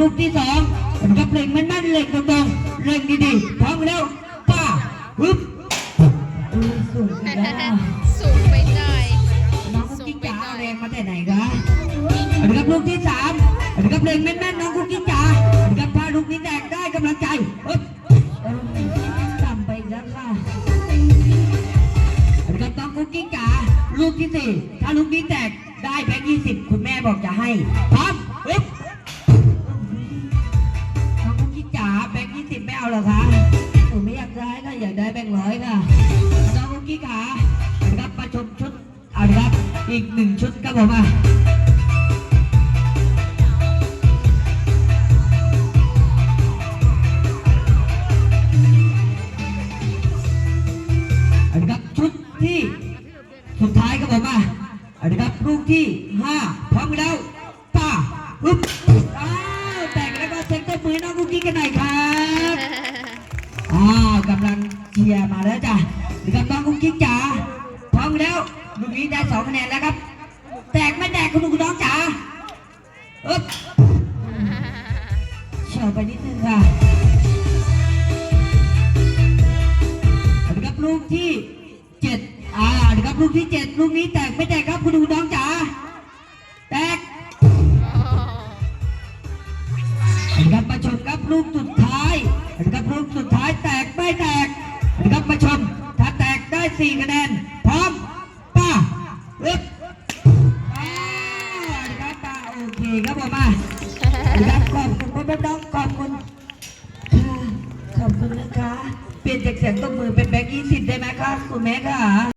ลูกที่สองสวัสดีครับเล็งแม่นๆเล็งตรงๆเล็งดีๆพร้อมแล้วป้าฮึบเออสูงไปแล้วสูงไปหน่อยน้องกุ๊กกิ๊กจ๋าเอาแรงมาแต่ไหนคะสวัสดีครับลูกที่สามสวัสดีครับเล็งแม่นๆน้องกุ๊กกิ๊กจ๋าสวัสดีครับพาลูกนี้แตกได้กำลังใจฮึบเออต่ำไปอีกแล้วค่ะสวัสดีครับน้องกุ๊กกิ๊กจ๋าลูกที่สี่ถ้าลูกนี้แตกได้แบงค์ยี่สิบคุณแม่บอกจะให้พร้อมฮึบ เอาเหรอคะหนูไม่อยากได้ค่ะอยากได้แบงค์ร้อยค่ะน้องกุ๊กกิ๊กจ๋าสวัสดีครับมาชมชุดเอาละครับอีกหนึ่งชุดครับผมอะอาละครับชุดที่สุดท้ายครับผมอะอันครับลูกที่ห้าพร้อมกันแล้วป้าปึ๊บอ้าวแต่งแล้วก็เซ็นตัวมือน้อง อ้าวกำลังเชียร์มาแล้วจ้ะนี่ครับน้องกุ๊กกิ๊กจ๋าพร้อมแล้วลูกนี้ได้สองคะแนนแล้วครับ แตกไม่แตกคุณลุงคุณน้องจ๋าอึ๊บเฉียวไปนิดนึงค่ะครับลูกที่เจ็ดอ่าครับลูกที่เจ็ดลูกนี้แตกไม่แตกครับคุณลุงคุณน้องจ๋าแตกครับมาชมครับลูกสุดท้ายครับลูกสุด สี่คะแนน พร้อมป้าอึ๊บป้าครับป้าโอเคครับผมมาครับขอบคุณพ่อแม่น้องขอบคุณขอบคุณนะคะ เปลี่ยนจากเสียง